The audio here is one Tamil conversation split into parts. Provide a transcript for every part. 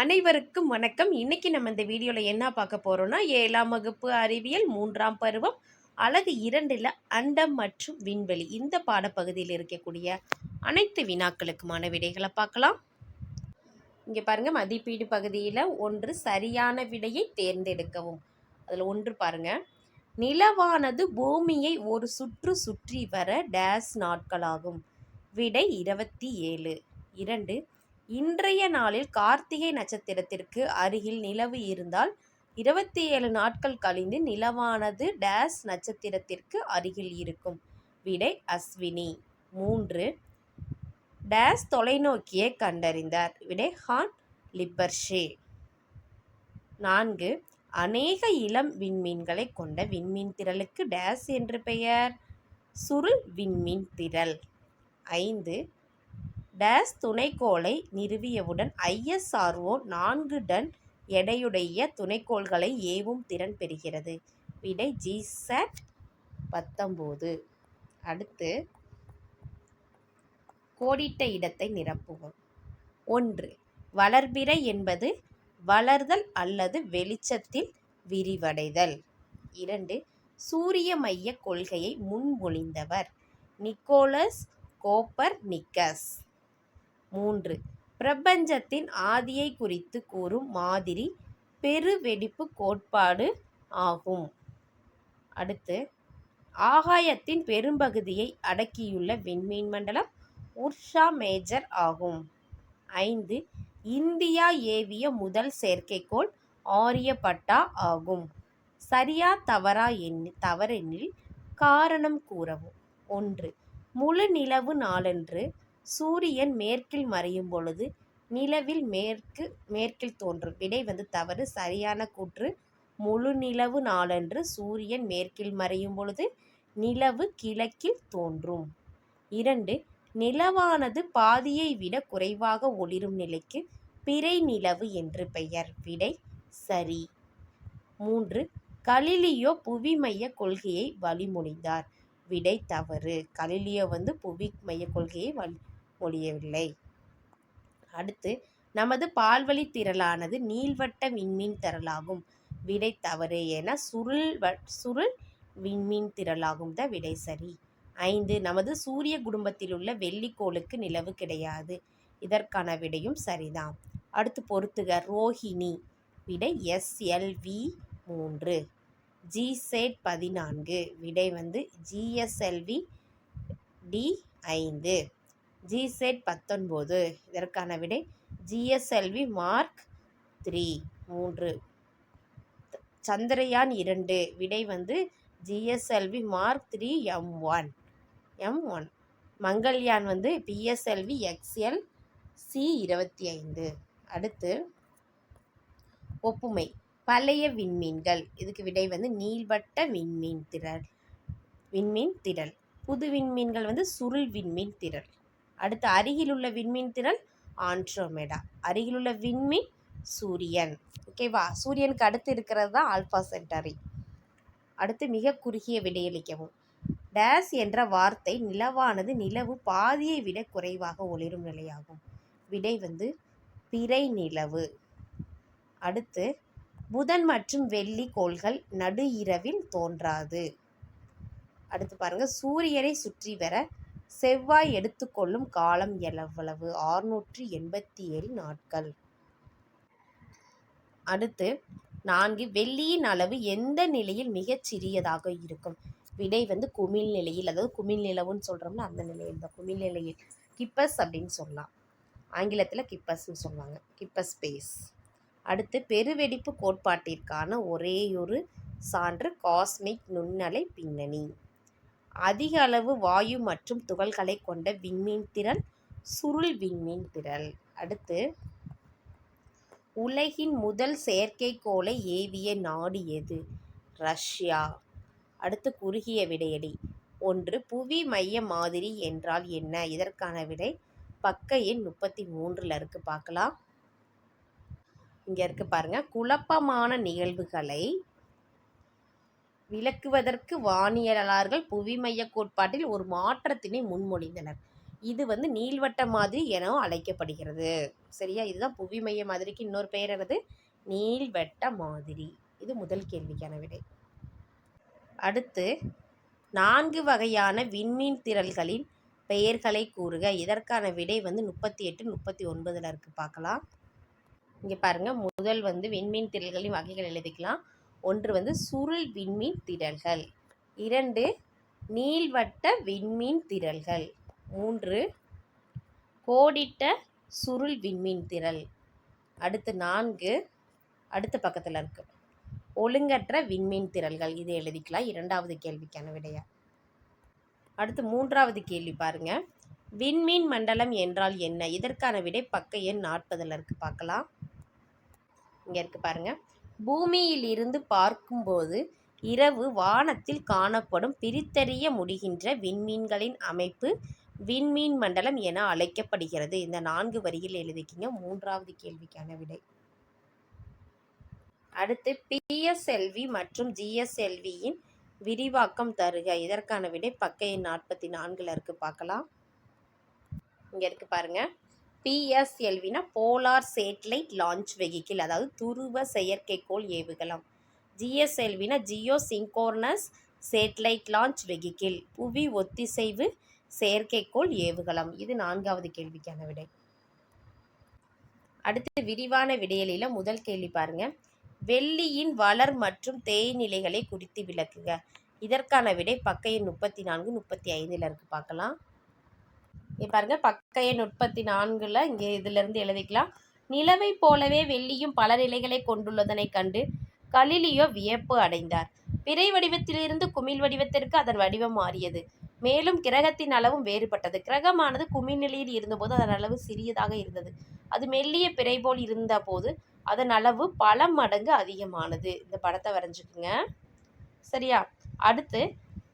அனைவருக்கும் வணக்கம். இன்னைக்கு நம்ம இந்த வீடியோவில் என்ன பார்க்க போறோம்னா ஏழாம் வகுப்பு அறிவியல் மூன்றாம் பருவம் அழகு இரண்டில் அண்டம் மற்றும் விண்வெளி. இந்த பாடப்பகுதியில் இருக்கக்கூடிய அனைத்து வினாக்களுக்குமான விடைகளை பார்க்கலாம். இங்கே பாருங்க மதிப்பீடு பகுதியில் ஒன்று சரியான விடையை தேர்ந்தெடுக்கவும். அதில் ஒன்று பாருங்க. நிலவானது பூமியை ஒரு சுற்று சுற்றி வர டேஸ் நாட்களாகும். விடை இருபத்தி ஏழு. இரண்டு இன்றைய நாளில் கார்த்திகை நட்சத்திரத்திற்கு அருகில் நிலவு இருந்தால் இருபத்தி ஏழு நாட்கள் கழிந்து நிலவானது டேஸ் நட்சத்திரத்திற்கு அருகில் இருக்கும். விடை அஸ்வினி. மூன்று. டேஸ் தொலைநோக்கியை கண்டறிந்தார். விடை ஹான் லிப்பர்ஷே. நான்கு. அநேக இளம் விண்மீன்களை கொண்ட விண்மீன் திரளுக்கு டேஸ் என்று பெயர். சுருள் விண்மீன் திரள். ஐந்து. டேஸ் துணைக்கோளை நிறுவியவுடன் ஐஎஸ்ஆர்ஓ நான்கு டன் எடையுடைய துணைக்கோள்களை ஏவும் திறன் பெறுகிறது. விடை ஜிசாட் பத்தொம்போது அடுத்து கோடிட்ட இடத்தை நிரப்புவோம். ஒன்று வளர்பிறை என்பது வளர்தல் அல்லது வெளிச்சத்தில் விரிவடைதல். இரண்டு சூரிய மைய கொள்கையை முன்மொழிந்தவர் நிக்கோலஸ் கோப்பர் நிக்கஸ் மூன்று. பிரபஞ்சத்தின் ஆதியை குறித்து கூறும் மாதிரி பெருவெடிப்பு கோட்பாடு ஆகும். அடுத்து ஆகாயத்தின் பெரும்பகுதியை அடக்கியுள்ள விண்மீன் மண்டலம் உர்ஷா மேஜர் ஆகும். ஐந்து இந்தியா ஏவிய முதல் செயற்கைக்கோள் ஆரியப்பட்டா ஆகும். சரியா தவறா எண்ணி தவறெனில் காரணம் கூறவும். ஒன்று முழு நிலவு நாளன்று சூரியன் மேற்கில் மறையும் பொழுது நிலவில் மேற்கு மேற்கில் தோன்றும். விடை வந்து தவறு. சரியான கூற்று. முழு நிலவு நாளன்று சூரியன் மேற்கில் மறையும் பொழுது நிலவு கிழக்கில் தோன்றும். இரண்டு நிலவானது பாதியை விட குறைவாக ஒளிரும் நிலைக்கு பிறை நிலவு என்று பெயர். விடை சரி. மூன்று கலிலியோ புவி மைய கொள்கையை வழிமொழிந்தார் விடை தவறு. கலிலியோ வந்து புவி மைய கொள்கையை வழி ஒழியவில்லை. அடுத்து நமது பால்வழி திரளானது நீள்வட்ட விண்மீன் திரளாகும். விடை தவறு என சுருள் வ சுருள் விண்மீன் திரளாகும் த விடை சரி. ஐந்து நமது சூரிய குடும்பத்தில் உள்ள வெள்ளிக்கோளுக்கு நிலவு கிடையாது. இதற்கான விடையும் சரிதான். அடுத்து பொறுத்துக ரோஹிணி. விடை எஸ்எல்வி மூன்று. ஜிசெட் பதினான்கு. விடை வந்து ஜிஎஸ்எல்வி டி ஐந்து. ஜிசெட் பத்தொன்பது. இதற்கான விடை ஜிஎஸ்எல்வி மார்க் த்ரீ. மூன்று. சந்திரயான் இரண்டு. விடை வந்து GSLV mark three M one. M one. Mangalyaan வந்து பிஎஸ்எல்வி எக்ஸ்எல் சி இருபத்தி ஐந்து அடுத்து ஒப்புமை. பழைய விண்மீன்கள். இதுக்கு விடை வந்து நீள்வட்ட விண்மீன் திரள். விண்மீன் திரள். புது விண்மீன்கள் வந்து சுருள் விண்மீன் திரள். அடுத்து அருகிலுள்ள விண்மீன் திறன் ஆண்ட்ரோமேடா. அருகிலுள்ள விண்மீன் சூரியன். ஓகேவா சூரியனுக்கு அடுத்து இருக்கிறது தான் ஆல்ஃபா சென்டரி அடுத்து மிக குறுகிய விடையளிக்கவும். டேஸ் என்ற வார்த்தை நிலவானது நிலவு பாதியை விட குறைவாக ஒளிரும் நிலையாகும். விடை வந்து பிறை நிலவு. அடுத்து புதன் மற்றும் வெள்ளி கோள்கள் நடு இரவில் தோன்றாது. அடுத்து பாருங்கள் சூரியனை சுற்றி வர செவ்வாய் எடுத்துக்கொள்ளும் காலம் எவ்வளவு? ஆறுநூற்றி எண்பத்தி ஏழு நாட்கள். அடுத்து நான்கு வெள்ளியின் அளவு எந்த நிலையில் மிகச் சிறியதாக இருக்கும்? விடை வந்து குமிழ் நிலையில் அதாவது குமிழ் நிலவுன்னு சொல்கிறோம்ல அந்த நிலையில் தான். குமிழ் நிலையில் கிப்பஸ் அப்படின்னு சொல்லலாம். ஆங்கிலத்தில் கிப்பஸ்ன்னு சொல்லுவாங்க. கிப்பஸ் ஸ்பேஸ் அடுத்து பெருவெடிப்பு கோட்பாட்டிற்கான ஒரேயொரு சான்று காஸ்மிக் நுண்ணலை பின்னணி. அதிக அளவு வாயு மற்றும் துகள்களை கொண்ட விண்மீன் திரள் சுருள் விண்மீன் திரள் அடுத்து உலகின் முதல் செயற்கைக்கோளை ஏவிய நாடு எது? ரஷ்யா. அடுத்து குறுகிய விடையடி. ஒன்று புவி மைய மாதிரி என்றால் என்ன? இதற்கான விடை பக்க எண் முப்பத்தி மூன்றில் இருக்கு. பார்க்கலாம். இங்கே இருக்கு பாருங்க. குழப்பமான நிகழ்வுகளை விளக்குவதற்கு வானியலாளர்கள் புவி மைய கோட்பாட்டில் ஒரு மாற்றத்தினை முன்மொழிந்தனர். இது வந்து நீள்வட்ட மாதிரி எனவும் அழைக்கப்படுகிறது. சரியா? இதுதான் புவி மைய மாதிரிக்கு இன்னொரு பெயர் என்னது? நீள்வட்ட மாதிரி. இது முதல் கேள்விக்கான விடை. அடுத்து நான்கு வகையான விண்மீன் திரள்களின் பெயர்களை கூறுக. இதற்கான விடை வந்து முப்பத்தி எட்டு முப்பத்தி ஒன்பதில் இருக்குது பார்க்கலாம். இங்கே பாருங்கள் முதல் வந்து விண்மீன் திரள்களின் வகைகள் எழுதிக்கலாம். ஒன்று வந்து சுருள் விண்மீன் திரள்கள் இரண்டு நீள்வட்ட விண்மீன் திரள்கள் மூன்று கோடிட்ட சுருள் விண்மீன் திரள் அடுத்து நான்கு அடுத்த பக்கத்தில் இருக்கு. ஒழுங்கற்ற விண்மீன் திரள்கள் இது எழுதிக்கலாம். இரண்டாவது கேள்விக்கான விடையா? அடுத்து மூன்றாவது கேள்வி பாருங்க. விண்மீன் மண்டலம் என்றால் என்ன? இதற்கான விடை பக்க எண் நாற்பதில் இருக்கு. பார்க்கலாம். இங்கே இருக்கு பாருங்கள் பூமியில் இருந்து பார்க்கும்போது இரவு வானத்தில் காணப்படும் பிரித்தறிய முடிகின்ற விண்மீன்களின் அமைப்பு விண்மீன் மண்டலம் என அழைக்கப்படுகிறது. இந்த நான்கு வரியில் எழுதிக்கிங்க. மூன்றாவது கேள்விக்கான விடை. அடுத்து பிஎஸ்எல்வி மற்றும் ஜிஎஸ்எல்வியின் விரிவாக்கம் தருக. இதற்கான விடை பக்க எண் நாற்பத்தி நான்கில் இருக்குது பார்க்கலாம். இங்கே இருக்குது பாருங்கள் பிஎஸ்எல்வினா போலார் சேட்டலைட் லான்ச் வெஹிக்கிள் அதாவது துருவ செயற்கைக்கோள் ஏவுகலம். ஜிஎஸ்எல்வினா geosynchronous satellite launch vehicle புவி ஒத்திசைவு செயற்கைக்கோள் ஏவுகலம். இது நான்காவது கேள்விக்கான விடை. அடுத்து விரிவான விடையலில் முதல் கேள்வி பாருங்க. வெள்ளியின் வளர் மற்றும் தேய்நிலைகளை குறித்து விளக்குக. இதற்கான விடை பக்க எண் முப்பத்தி நான்கு முப்பத்தி ஐந்தில் இருக்கு. பார்க்கலாம். இங்கே பாருங்கள் பக்க எண் முப்பத்தி நான்கில் இங்கே இதிலிருந்து எழுதிக்கலாம். நிலவை போலவே வெள்ளியும் பல நிலைகளை கொண்டுள்ளதனை கண்டு கலிலியோ வியப்பு அடைந்தார். பிறை வடிவத்திலிருந்து குமிழ் வடிவத்திற்கு அதன் வடிவம் மாறியது. மேலும் கிரகத்தின் அளவும் வேறுபட்டது. கிரகமானது குமிழ் நிலையில் இருந்தபோது அதன் அளவு சிறியதாக இருந்தது. அது மெல்லிய பிறை போல் இருந்தபோது அதன் அளவு பல மடங்கு அதிகமானது. இந்த படத்தை வரைஞ்சுக்குங்க. சரியா? அடுத்து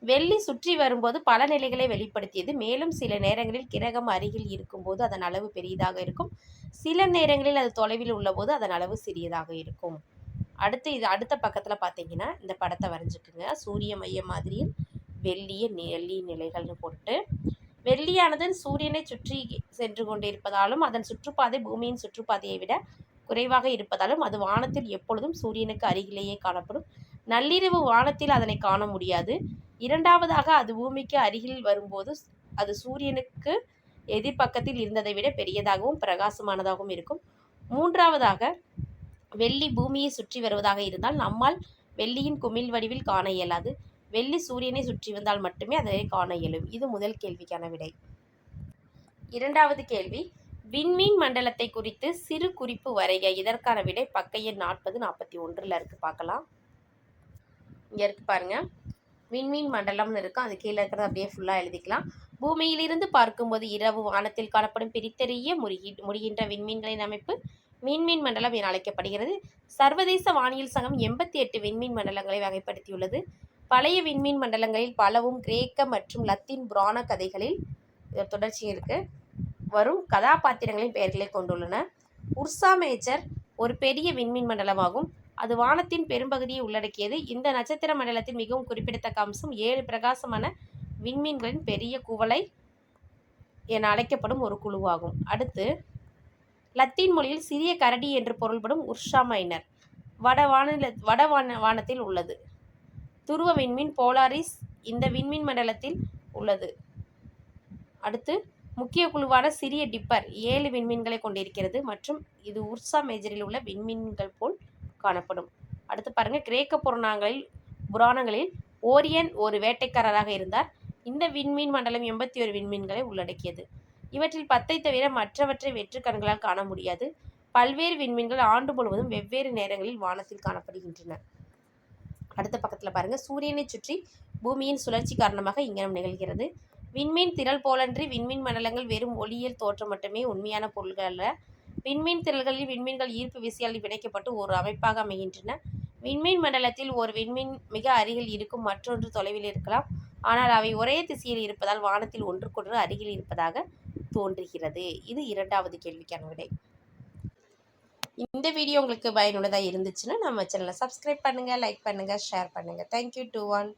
வெள்ளி சுற்றி வரும்போது பல நிலைகளை வெளிப்படுத்தியது. மேலும் சில நேரங்களில் கிரகம் அருகில் இருக்கும்போது அதன் அளவு பெரியதாக இருக்கும். சில நேரங்களில் அது தொலைவில் உள்ளபோது அதன் அளவு சிறியதாக இருக்கும். அடுத்து இது அடுத்த பக்கத்தில் பார்த்தீங்கன்னா இந்த படத்தை வரைஞ்சுக்குங்க. சூரிய மைய மாதிரியில் வெள்ளிய வெள்ளி நிலைகள்னு போட்டு வெள்ளியானது சூரியனை சுற்றி சென்று கொண்டிருப்பதாலும் அதன் சுற்றுப்பாதை பூமியின் சுற்றுப்பாதையை விட குறைவாக இருப்பதாலும் அது வானத்தில் எப்பொழுதும் சூரியனுக்கு அருகிலேயே காணப்படும். நள்ளிரவு வானத்தில் அதனை காண முடியாது. இரண்டாவதாக அது பூமிக்கு அருகில் வரும்போது அது சூரியனுக்கு எதிர்பக்கத்தில் இருந்ததை விட பெரியதாகவும் பிரகாசமானதாகவும் இருக்கும். மூன்றாவதாக வெள்ளி பூமியை சுற்றி வருவதாக இருந்தால் நம்மால் வெள்ளியின் குமிழ் வடிவில் காண இயலாது. வெள்ளி சூரியனை சுற்றி வந்தால் மட்டுமே அதை காண இயலும். இது முதல் கேள்விக்கான விடை. இரண்டாவது கேள்வி விண்மீன் மண்டலத்தை குறித்து சிறு குறிப்பு வரைக. இதற்கான விடை பக்க எண் நாற்பது நாற்பத்தி ஒன்றில் இருக்கு. பார்க்கலாம். இங்கே இருக்கு பாருங்கள் விண்மீன் மண்டலம்னு இருக்கும். அது கீழே இருக்கிறத அப்படியே ஃபுல்லாக எழுதிக்கலாம். பூமியிலிருந்து பார்க்கும்போது இரவு வானத்தில் காணப்படும் பிரித்தெறிய முறிகி முடிகின்ற விண்மீன்களின் அமைப்பு விண்மீன் மண்டலம் என அழைக்கப்படுகிறது. சர்வதேச வானியல் சங்கம் எண்பத்தி எட்டு விண்மீன் மண்டலங்களை வகைப்படுத்தியுள்ளது. பழைய விண்மீன் மண்டலங்களில் பலவும் கிரேக்க மற்றும் லத்தீன் புராண கதைகளில் தொடர்ச்சி இருக்கு. வரும் கதாபாத்திரங்களின் பெயர்களை கொண்டுள்ளன. உர்சா மேஜர் ஒரு பெரிய விண்மீன் மண்டலமாகும். அது வானத்தின் பெரும்பகுதியை உள்ளடக்கியது. இந்த நட்சத்திர மண்டலத்தின் மிகவும் குறிப்பிடத்தக்க அம்சம் ஏழு பிரகாசமான விண்மீன்களின் பெரிய குவளை என அழைக்கப்படும் ஒரு குழுவாகும். அடுத்து லத்தீன் மொழியில் சிறிய கரடி என்று பொருள்படும் உர்ஷா மைனர் வட வானில வட வான வானத்தில் உள்ளது. துருவ விண்மீன் போலாரிஸ் இந்த விண்மீன் மண்டலத்தில் உள்ளது. அடுத்து முக்கிய குழுவான சிறிய டிப்பர் ஏழு விண்மீன்களை கொண்டிருக்கிறது. மற்றும் இது உர்சா மேஜரில் உள்ள விண்மீன்கள் போல் காணப்படும். அடுத்து பாருங்க கிரேக்க புராணங்களில் புராணங்களில் ஓரியன் ஒரு வேட்டைக்காரராக இருந்தார். இந்த விண்மீன் மண்டலம் எண்பத்தி ஒரு விண்மீன்களை உள்ளடக்கியது. இவற்றில் பத்தை தவிர மற்றவற்றை வெற்று கண்களால் காண முடியாது. பல்வேறு விண்மீன்கள் ஆண்டு முழுவதும் வெவ்வேறு நேரங்களில் வானத்தில் காணப்படுகின்றன. அடுத்த பக்கத்தில் பாருங்க சூரியனை சுற்றி பூமியின் சுழற்சி காரணமாக இங்கனம் நிகழ்கிறது. விண்மீன் திரள் போலன்றி விண்மீன் மண்டலங்கள் வெறும் ஒளியியல் தோற்றம் மட்டுமே உண்மையான பொருள்கள் அல்ல. விண்மீன் திரள்களில் விண்மீன்கள் ஈர்ப்பு விசையால் பிணைக்கப்பட்டு ஒரு அமைப்பாக அமைகின்றன. விண்மீன் மண்டலத்தில் ஒரு விண்மீன் மிக அருகில் இருக்கும் மற்றொன்று தொலைவில் இருக்கலாம். ஆனால் அவை ஒரே திசையில் இருப்பதால் வானத்தில் ஒன்றுக்கொன்று அருகில் இருப்பதாக தோன்றுகிறது. இது இரண்டாவது கேள்விக்கான விடை. இந்த வீடியோ உங்களுக்கு பயனுள்ளதாக இருந்துச்சுன்னா நம்ம சேனலை சப்ஸ்கிரைப் பண்ணுங்கள் லைக் பண்ணுங்கள் ஷேர் பண்ணுங்கள் தேங்க்யூ டு ஒன்